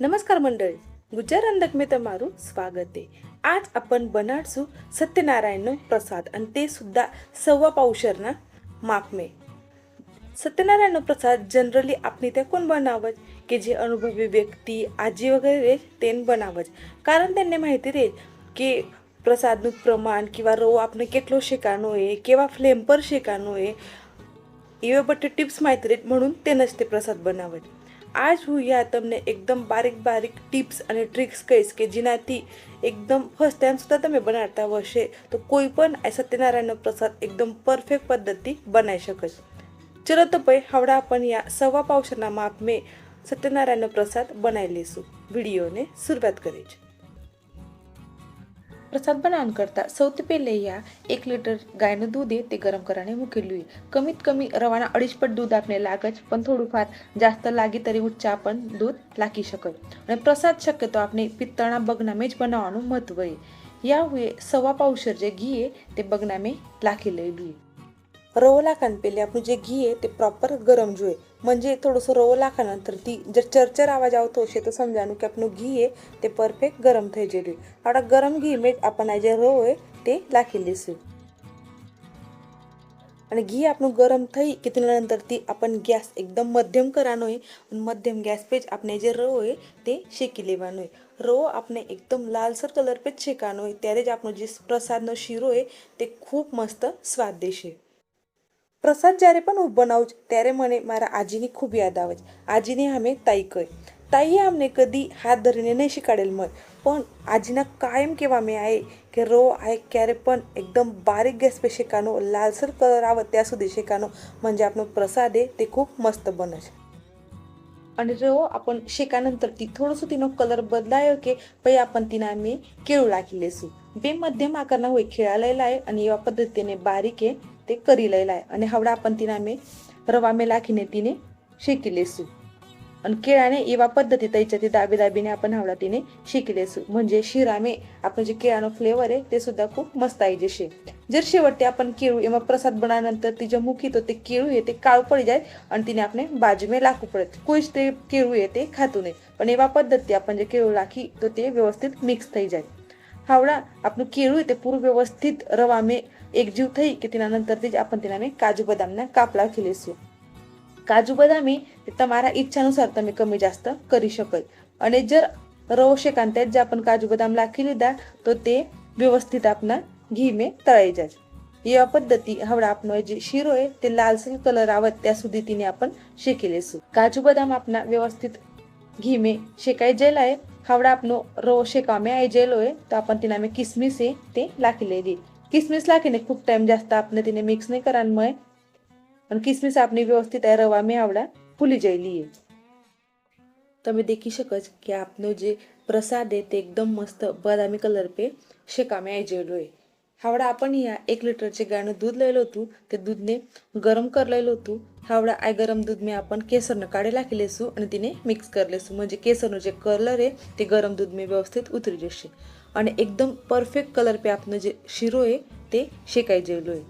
नमस्कार मंडळी. गुजर अंधकमे मारू स्वागत. आहे आज आपण बनाडसू सत्यनारायण प्रसाद आणि ते सुद्धा सव्वा पावशरना मापमे. सत्यनारायण प्रसाद जनरली आपली ते कोण बनावत? की जे अनुभवी व्यक्ती आजी वगैरे ते बनावत. कारण त्यांनी माहिती रे की प्रसाद प्रमाण किंवा रो आपण केटलो शेकानो आहे किंवा फ्लेम्पर પર आहे એ એવા टिप्स माहिती रे म्हणून ते नसते प्रसाद બનાવટ આજ હું યા તમને એકદમ બારીક બારીક ટિપ્સ અને ટ્રિક્સ કહીશ કે જેનાથી એકદમ ફર્સ્ટ ટાઈમ સુધા તમે બનાવતા હશે. તો કોઈ પણ આ સત્યનારાયણનો પ્રસાદ એકદમ પરફેક્ટ પદ્ધતિ બનાવી શકો ચલો તો ભાઈ હવડા પણ યા સવા પાવશરના માપ મેં સત્યનારાયણનો પ્રસાદ બનાવી લઈશું. વિડીયોને શરૂઆત કરી છે प्रसाद बनवण्याकरता सौती पेले या एक लिटर गायनं दूध आहे ते गरम कराने मुकेलुई कमीत कमी रवाना अडीचपट दूध आपले लागच पण थोडंफार जास्त लागी तरी उच्च आपण दूध लाकी शकत आणि प्रसाद शक्यतो आपले पित्तळा बगनामेज बनवानं महत्त्व आहे. या सव्वा सवा पावशर जे घी आहे ते बगनामे लाकी लई लुई रवो लाखान पहिले આપણું જે ઘી आहे તે પ્રોપર ગરમ જોઈએ म्हणजे थोडंसं रवो लाखानंतर ती जर ચરચર આવાજ આવતો હશે તો સમજાનું કે આપણું ઘી आहे તે પરફેક્ટ ગરમ થઈ ગયેલું આપણા ગરમ ઘી મેં आपण આ જે રવો आहे તે લાખી લઈશું અને ઘી આપણું ગરમ થઈ કે त्यानंतरती आपण गॅस एकदम મધ્યમ કરવાનો आहे અને મધ્યમ ગેસ पे જ આપણે જે રવો आहे તે શેકી લેવાનો आहे રવો આપણે એકદમ લાલસર કલર पे જ શેકાનો હોય ત્યારે જ આપણો જે પ્રસાદનો શીરો आहे તે ખૂબ મસ્ત સ્વાદ દેશે પ્રસાદ જ્યારે પણ હું બનાવું છું, ત્યારે મને મારા આજીની ખૂબ યાદ આવે છે. આજીને અમે તાઈ કહી. તાઈએ અમને કદી હાથ ધરીને નહીં શીખવાડેલ મળે પણ આજીના કાયમ કેવા મેં આએ કે રો આએ ક્યારે પણ એકદમ બારીક ગેસ પે શેકાનો, લાલસર કલર આવે ત્યાં સુધી શેકાનો. म्हणजे આપણો પ્રસાદ એ, તે ખૂબ મસ્ત બને છે. आणि रो आपण शेकानंतर ती थोडंसं तिनं कलर बदलायो के पै आपण तिनं आम्ही केळू लाखी लेसू बे मध्यम आकारणा होय खेळायला आहे आणि या पद्धतीने बारीक आहे તે કરી લેલાય અને હવડા પણ અમે રવામે લાખીને તીને શેકી લેશું. અને केळाने એવા પદ્ધती त्याच्या ते दाबे दाबीने आपण हावडा तिने शिकी लेसू म्हणजे शिरामे आपलं जे केळानं फ्लेवर आहे ते सुद्धा खूप मस्त आहे जसे जर शेवटी आपण केळू એમાં પ્રસાદ બનાવ્યાનંતર ती જે મૂકી તો તે કેળું એ તે કાળું પડી જાય અને તેને આપણે બાજુમાં રાખવું પડે. કોઈ જ તે કેળું એ તે ખાતું નહીં. પણ એવા પદ્ધતિ આપણે જે કેળું રાખી તો તે વ્યવસ્થિત મિક્સ થઈ જાય. હાવડા આપણું કેળું એ તે પૂરું વ્યવસ્થિત રવામે એકજીવ થઈ કે તેના નંતરથી જ આપણે તેના કાજુ બદામના કાપ લાખી લઈશું કાજુ બદામી તે તમારા ઈચ્છાનુસાર તમે કમી જાસ્ત કરી શકો અને જર રવો શેકાન જ आपण કાજુ બદામ લાખી લીધા તો તે વ્યવસ્થિત આપના ઘી મેં તળાઈ જાય એવા પદ્ધતિ હવડા આપણો જે શીરો आहे તે લાલસર કલર આવત ત્યાં સુધી તેને आपण શેકી લેશું કાજુ બદામ આપના વ્યવસ્થિત ઘી મેં શેકાઈ ગયેલા आहे હાવડા આપનો રવો શેકામે આવી ગયેલો आहे તો आपण તેના મેં કિસમિસ आहे તે લાખી किसमिस ला की खूप टाइम जास्त आपण तिने मिक्स नाही करा मग. किसमिस आपण व्यवस्थित आहे रवा मी आवडा फुली जायली तर मी देखी शकच की आपण जे प्रसाद आहे ते एकदम मस्त बदामी कलर पे शेकामे आहे आहे. हावडा आपण या एक लिटरचे गाणं दूध लिहिलं होतं ते दूधने गरम कर लिहिलं होतं. हावडा आय गरम दूध मी आपण केसरनं काढे लागले असू आणि तिने मिक्स करलेसू म्हणजे केसरनं जे कलर आहे ते गरम दूध मी व्यवस्थित उतरू जसे અને એકદમ પરફેક્ટ કલર पे આપનો જે શીરો आहे તે શેકાઈ ગયેલો आहे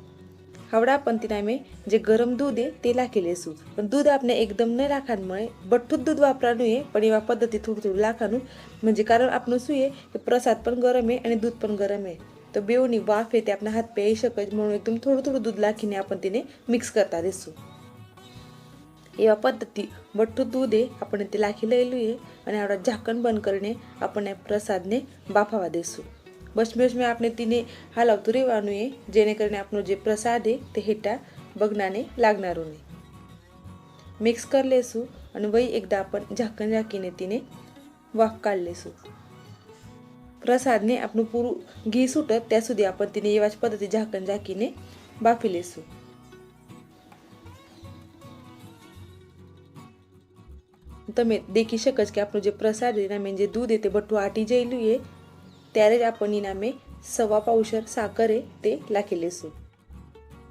हावडा आपण तिने आम्ही जे गरम दूध आहे ते लाखी લેશું પણ દૂધ આપણે એકદમ નહીં રાખવાનું મળે બઠ્ઠું જ દૂધ વાપરવાનું છે પણ એવા પદ્ધતિ થોડું થોડું લાખવાનું म्हणजे કારણ આપણું શું છે કે પ્રસાદ પણ ગરમ છે અને દૂધ પણ ગરમ છે તો બેઉની વાફ आहे તે આપણા હાથ પે આવી શકે છે म्हणून એકદમ થોડું થોડું દૂધ લાખીને आपण તેને મિક્સ કરતા રહીશું એવા પદ્ધતિ બઠ્ઠું દૂધ એ આપણે તે લાખી લઈ લઈએ અને આપણા ઢાંકણ બંધ કરીને આપણે પ્રસાદને બાફાવા દઈશું બસમે બસમે આપણે તેને હલાવતું રહેવાનું એ, જેને કરીને આપણો જે પ્રસાદ એ તે હેટા બગનાને લાગનારો નહીં મિક્સ કરી લેશું અને વહી એકદા આપણ ઢાંકણ રાખીને તેને વાફ કાઢી લેશું. પ્રસાદને આપણું પૂરું ઘી છૂટત ત્યાં સુધી આપણે તેને એવા જ પદ્ધતિ ઢાંકણ ઢાંકીને બાફી લેશું. તમે દેખી શકો છો કે આપણું જે પ્રસાદ એના મેં જે દૂધ એ તે બટું આટી જયેલું એ ત્યારે જ આપણે એના મેં સવા પાઉશર સાકરે તે લાખી લેશું.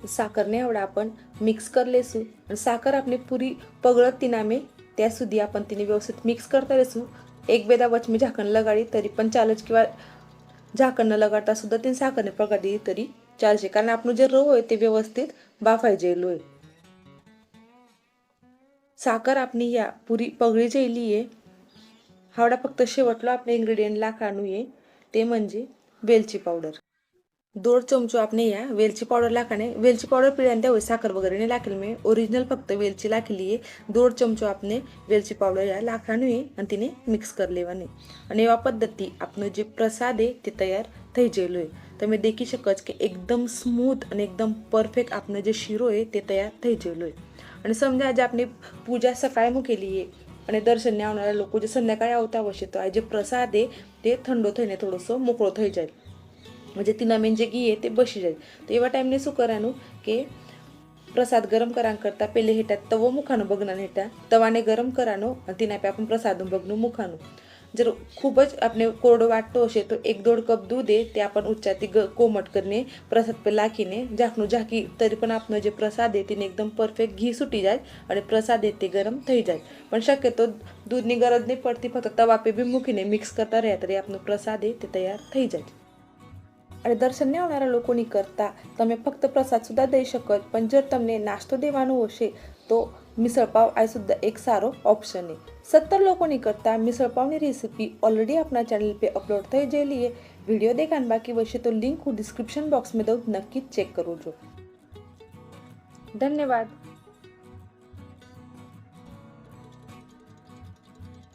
સાકરને એवढा आपण मिक्स कर लेसू आणि साखर आपली पुरी पगळत तिना मे त्या सुधी आपण तिने व्यवस्थित मिक्स करता लेसू एक बेदा वच मी झाकण लगाडी तरी पण चालच किंवा झाकण न लगाडता सुद्धा तिने साखरने पगाडी तरी चालशे कारण आपण जे रव आहे ते व्यवस्थित बाफाय जेलो आहे સાકર આપની યા પૂરી પગળી જયેલી आहे હાવડા ફક્ત શેવટલો આપણે ઇન્ગ્રેડિયન્ટ લાખવાનું એ તે म्हणजे વેલચી પાવડર દોઢ ચમચો આપણે या वेलची पावडर लाखाने वेलची पावडर पिळ्याने त्यावेळी साखर वगैरे नाही लाखेल मी ओरिजिनल फक्त वेलची लाखेली आहे દોઢ ચમચો આપણે વેલચી પાવડર યા લાખવાનું आहे અને તેને મિક્સ કરી લેવાની અને એવા પદ્ધતિ આપનો જે પ્રસાદ છે તે તૈયાર થઈ ગયેલો છે તમે દેખી શકો છો કે એકદમ સ્મૂથ અને એકદમ પરફેક્ટ આપનો જે શીરો છે તે તૈયાર થઈ ગયેલો છે અને સમજા આજે આપણી પૂજા સકાળે મૂકેલી છે અને દર્શનને આવનારા લોકો જે સંધ્યાકાળે આવતા હશે તો આ જે પ્રસાદ છે તે ઠંડો થઈને થોડોસો મોકળો થઈ જાય म्हणजे ती नवीन जे घी आहे ते बशी जाईल तर एवा टाईमने શું કરવાનું કે પ્રસાદ ગરમ કરા કરતા પેલે હેઠા તવો મૂકવાનો બગનાને હેઠા તવાને ગરમ કરવાનો અને તેના આપે આપણે પ્રસાદનું બગનું મૂકવાનું ખૂબ જ આપણે કોરડો વાટતો હશે તો એક દોઢ કપ દૂધ તે આપણે ઉચ્ચાથી કોમટ કરીને પ્રસાદ પર લાખીને ઝાંખનું ઝાંકી તરી પણ આપનો જે પ્રસાદ એ તેને એકદમ પરફેક્ટ ઘી સૂટી જાય અને પ્રસાદ એ તે ગરમ થઈ જાય પણ શક્ય તો દૂધની ગરજ નહીં પડતી ફક્ત તવા પે બી મૂકીને મિક્સ કરતા રહ્યા ત્યારે આપનો પ્રસાદ એ તે તૈયાર થઈ જાય અને દર્શન દર્શનને આવનારા લોકોની કરતાં તમે ફક્ત પ્રસાદ સુધા દઈ શકો પણ જો તમને નાસ્તો દેવાનો હશે તો મિસળપાવ આ સુદ્धा એક સારો ઓપ્શન છે. સત્તર લોકોની કરતા મિસળપાવની રેસીપી ઓલરેડી આપણા ચેનલ પર અપલોડ થઈ ગયેલી છે. વીડિયો દેખાન બાકી વચ્ચે તો લિંક હું ડિસ્ક્રિપ્શન બોક્સમાં દઉં, નક્કી ચેક કરું છું. ધન્યવાદ.